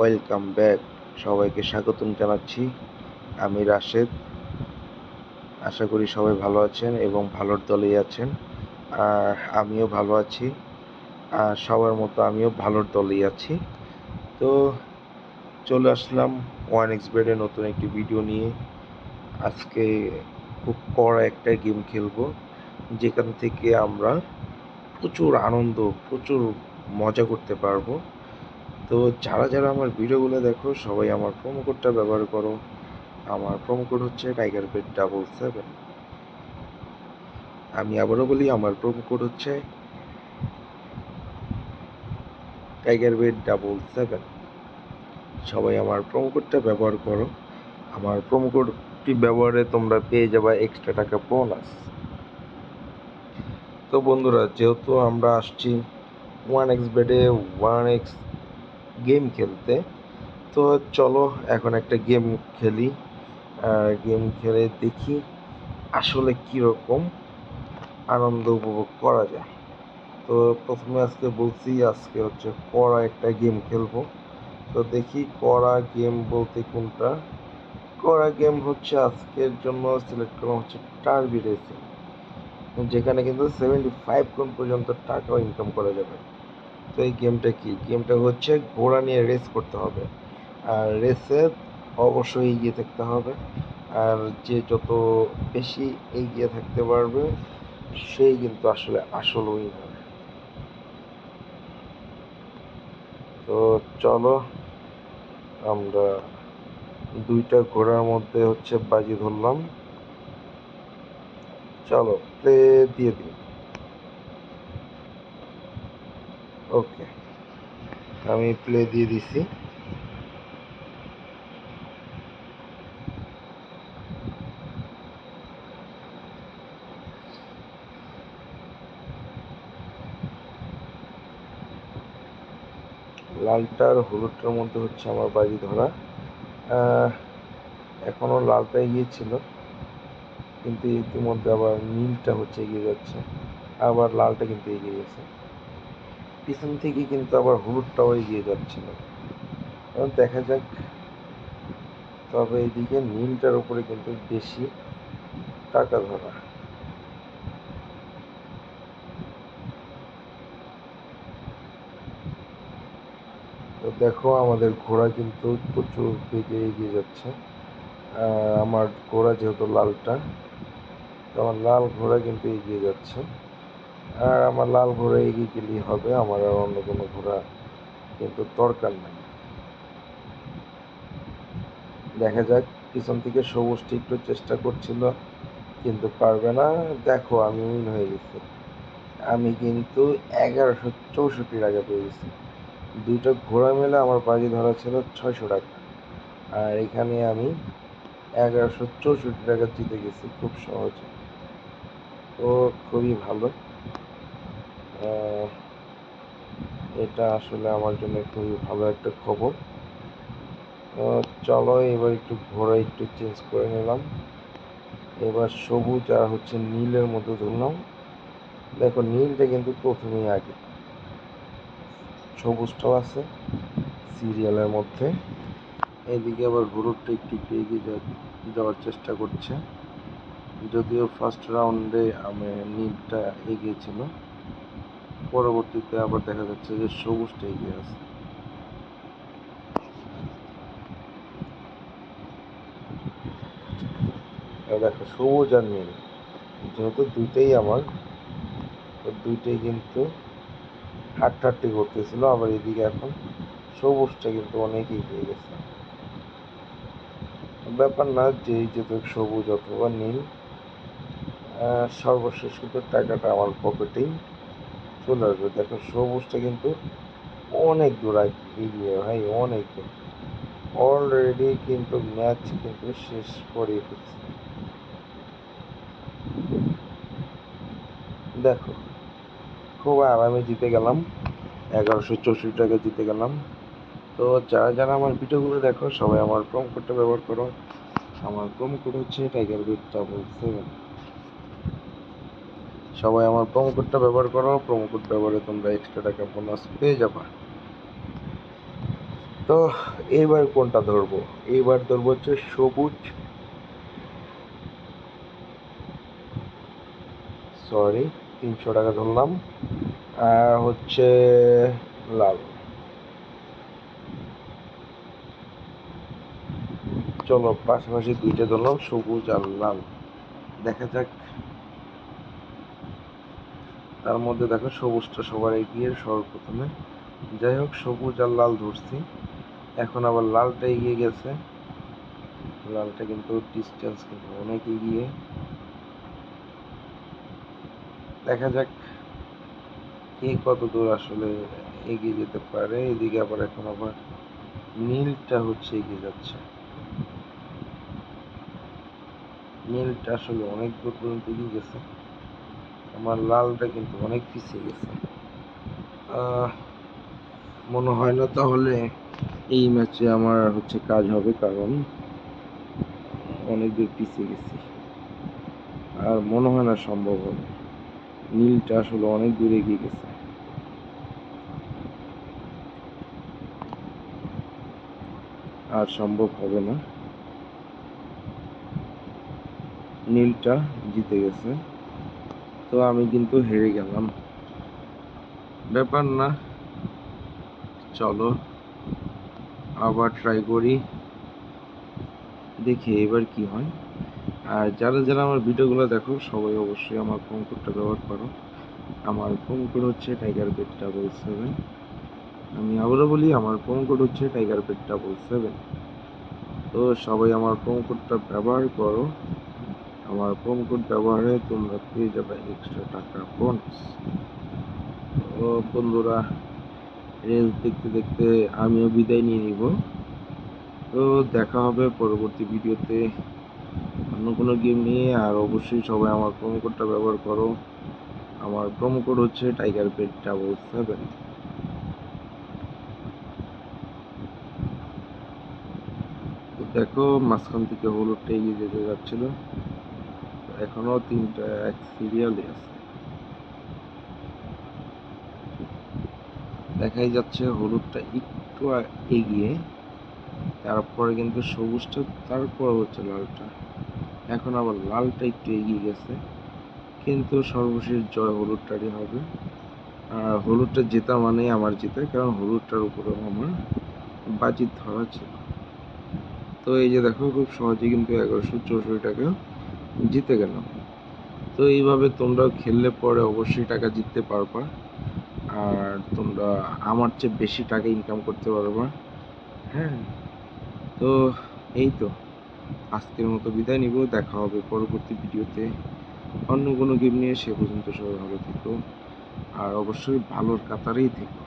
Welcome back সবাইকে স্বাগতম জানাচ্ছি। আমি রাশেদ। আশা করি সবাই ভালো আছেন এবং ভালোর দলেই আছেন। আমিও ভালো আছি। সবার মতো আমিও ভালোর দলেই আছি। তো চলে আসলাম ওয়ান এক্স বেডে নতুন একটি ভিডিও নিয়ে। আজকে খুব কড়া একটা গেম খেলব। যেখান থেকে আমরা প্রচুর আনন্দ, প্রচুর মজা করতে পারব। তো যারা যারা আমার ভিডিওগুলো দেখো, সবাই আমার প্রোমো কোডটা ব্যবহার করো। আমার প্রোমো কোড হচ্ছে টাইগার বেড ডাবল সেভেন আমি আবারও বলি, আমার প্রোমো কোড হচ্ছে টাইগার বেড ডাবল সেভেন সবাই আমার প্রোমো কোডটা ব্যবহার করো। আমার প্রোমো কোডটি ব্যবহারে তোমরা পেয়ে যাবে এক্সট্রা টাকা বোনাস তো বন্ধুরা, যেহেতু আমরা আসছি ওয়ান এক্স বেডে ওয়ান এক্স গেম খেলতে। তো চলো এখন একটা গেম খেলি। গেম খেলে দেখি আসলে কীরকম আনন্দ উপভোগ করা যায়। তো প্রথমে আজকে বলছি, আজকে হচ্ছে কড়া একটা গেম খেলব। তো দেখি কড়া গেম বলতে কোনটা? কড়া গেম হচ্ছে আজকের জন্য সিলেক্ট করা হচ্ছে টার্বি রেসিং যেখানে কিন্তু সেভেন্টি ফাইভ কোন পর্যন্ত টাকাও ইনকাম করা যাবে। তো এই গেমটা কি? গেমটা হচ্ছে ঘোড়া নিয়ে রেস করতে হবে। আর রেসে অবশ্যই এগিয়ে থাকতে হবে। আর যে যত বেশি এগিয়ে থাকতে পারবে, সেই কিন্তু আসলে আসল উইনার তো চলো, আমরা দুইটা ঘোড়ার মধ্যে হচ্ছে বাজি ধরলাম। চলো প্লে দিয়ে দিই। ওকে আমি প্লে দিয়ে দিছি। লালটার হলুদটার মধ্যে হচ্ছে আমার বাজি ধরা। এখনও লালটা এগিয়েছিল কিন্তু ইতিমধ্যে আবার নীলটা হচ্ছে এগিয়ে যাচ্ছে। আবার লালটা কিন্তু এগিয়ে গেছে। পিছন থেকে কিন্তু আবার হলুদটাও এগিয়ে যাচ্ছিল। এখন দেখা যাক। তবে এইদিকে নীলটার উপরে কিন্তু বেশি টাকা ধরা। তো দেখো, আমাদের ঘোড়া কিন্তু প্রচুর বেগে এগিয়ে যাচ্ছে। আমার ঘোড়া যেহেতু লালটা, তো আমার লাল ঘোড়া কিন্তু এগিয়ে যাচ্ছে। আর আমার লাল ঘোড়া এগিয়ে গেলেই হবে, আমার আর অন্য কোনো ঘোড়া কিন্তু দরকার নাই। দেখা যাক, পিছন থেকে সবুজটি একটু চেষ্টা করছিল, কিন্তু পারবে না। দেখো, আমি উইন হয়ে গেছি। আমি কিন্তু এগারোশো চৌষট্টির আগে পেয়ে গেছি। দুইটা ঘোড়া মেলে আমার বাজি ধরা ছিল ছয়শো টাকা। আর এখানে আমি এগারোশো চৌষট্টি টাকা জিতে গেছি, খুব সহজে। তো খুবই ভালো। এটা আসলে আমার জন্য খুবই ভালো একটা খবর। চলো এবার একটু ঘোড়া একটু চেঞ্জ করে নিলাম। এবার সবুজ আর হচ্ছে নীলের মধ্যে ধরলাম দেখো নীলটা কিন্তু প্রথমেই আগে। সবুজটাও আছে সিরিয়ালের মধ্যে। এদিকে আবার হলুদটা একটু একটু এগিয়ে যাওয়ার চেষ্টা করছে। যদিও ফার্স্ট রাউন্ডে আমি নীলটা এগিয়েছিল পরবর্তীতে আবার দেখা যাচ্ছে যে সবুজটা এগিয়ে আছে। দেখো, সবুজ আর নীল। যেহেতু দুইটাই আমার দুইটাই কিন্তু হাট্টাহাট্টি করতেছিল, আবার এদিকে এখন সবুজটা কিন্তু অনেক এগিয়ে গেছে। ব্যাপার না যে যেহেতু সবুজ অথবা নীল সর্বশেষ কিন্তু টাকাটা আমার পকেটেই চলে আসবে। দেখো, সবুজটা কিন্তু অনেক দূর এগিয়ে ভাই, অনেক দূর। অলরেডি কিন্তু ম্যাচ কিন্তু শেষ করে ফেলছে দেখো, খুব আরামে জিতে গেলাম। এগারোশো চৌষট্টি টাকা জিতে গেলাম। তো যারা যারা আমার ভিডিওগুলো দেখো, সবাই আমার প্রোম কোডটা ব্যবহার করো। আমার প্রোম কোড হচ্ছে টাইগার বিট ডাবল সেভেন সবাই আমার প্রোমো কোডটা ব্যবহার করো প্রোমো কোড ব্যবহারে তোমরা এক্সট্রা টাকা বোনাস পেয়ে যাবা। তো এইবার কোনটা ধরবো? এইবার ধরবো হচ্ছে সবুজ। সরি তিনশো টাকা ধরলাম। আর হচ্ছে লাল। চলো, পাশাপাশি দুইটা ধরলাম, সবুজ আর লাল। দেখা যাক তার মধ্যে দেখো সবুজটা সবার এগিয়ে, সর্বপ্রথমে। যাই হোক, সবুজ আর লাল ধরছি। এখন আবার লালটা এগিয়ে গেছে। লালটা কিন্তু ডিস্টেন্স কিন্তু অনেক এগিয়ে। দেখা যাক কে কত দূর আসলে এগিয়ে যেতে পারে। এদিকে আবার এখন আবার নীলটা হচ্ছে এগিয়ে যাচ্ছে। নীলটা আসলে অনেক দূর পর্যন্ত এগিয়ে গেছে। আমার লালটা কিন্তু অনেক পিছিয়ে গেছে। মনে হয় না তাহলে এই ম্যাচে আমার হচ্ছে কাজ হবে, কারণ অনেক দূর পিছিয়ে গেছি। আর মনে হয় না সম্ভব হবে। নীলটা আসলে অনেক দূরে এগিয়ে গেছে। আর সম্ভব হবে না। নীলটা জিতে গেছে। তো আমি কিন্তু হেরে গেলাম। ব্যাপার না। চলো, আবার ট্রাই করি। দেখি এবার কি হয়। আর যারা যারা আমার ভিডিওগুলো দেখো, সবাই অবশ্যই আমার ফোন কোডটা ব্যবহার করো। আমার ফোন কোড হচ্ছে টাইগার পেট ডাবল সেভেন আমি আবারও বলি, আমার ফোন কোড হচ্ছে টাইগার পেট ডাবল সেভেন তো সবাই আমার ফোন কোডটা ব্যবহার করো। আমার ফোন কোড ব্যবহারে তোমরা পেয়ে যাবে এক্সট্রা টাকা বোনাস তো বন্ধুরা রেস দেখতে দেখতে আমিও বিদায় নিয়ে নিব। তো দেখা হবে পরবর্তী ভিডিওতে। অন্য কোনো গেম নিয়ে, আর অবশ্যই সবাই আমার প্রোমো কোডটা ব্যবহার করো। আমার প্রোমো কোড হচ্ছে টাইগার পেট ডাবল সেভেন দেখো, মাঝখান থেকে হলুদটা এগিয়ে যেতে যাচ্ছিল। এখনও তিনটা, এক সিরিয়ালে আছে। দেখাই যাচ্ছে হলুদটা একটু এগিয়ে, তারপরে কিন্তু সবুজটা, তারপর হচ্ছে লালটা। এখন আবার লালটা একটু এগিয়ে গেছে, কিন্তু সর্বশেষ জয় হলুদটারই হবে। আর হলুদটা জেতা মানেই আমার জেতা, কারণ হলুদটার উপরে আমার বাজিত ধরা ছিল। তো এই যে দেখো, খুব সহজে কিন্তু এগারোশো চৌষট্টি টাকা জিতে গেলাম তো এইভাবে তোমরাও খেললে পরে অবশ্যই টাকা জিততে পারবা। আর তোমরা আমার চেয়ে বেশি টাকা ইনকাম করতে পারবা। হ্যাঁ? তো এই তো। আজকের মতো বিদায় নিব। দেখা হবে পরবর্তী ভিডিওতে। অন্য কোনো গেম নিয়ে সে পর্যন্ত সবাই ভালো থেকো। আর অবশ্যই ভালোর কাতারেই থেকো।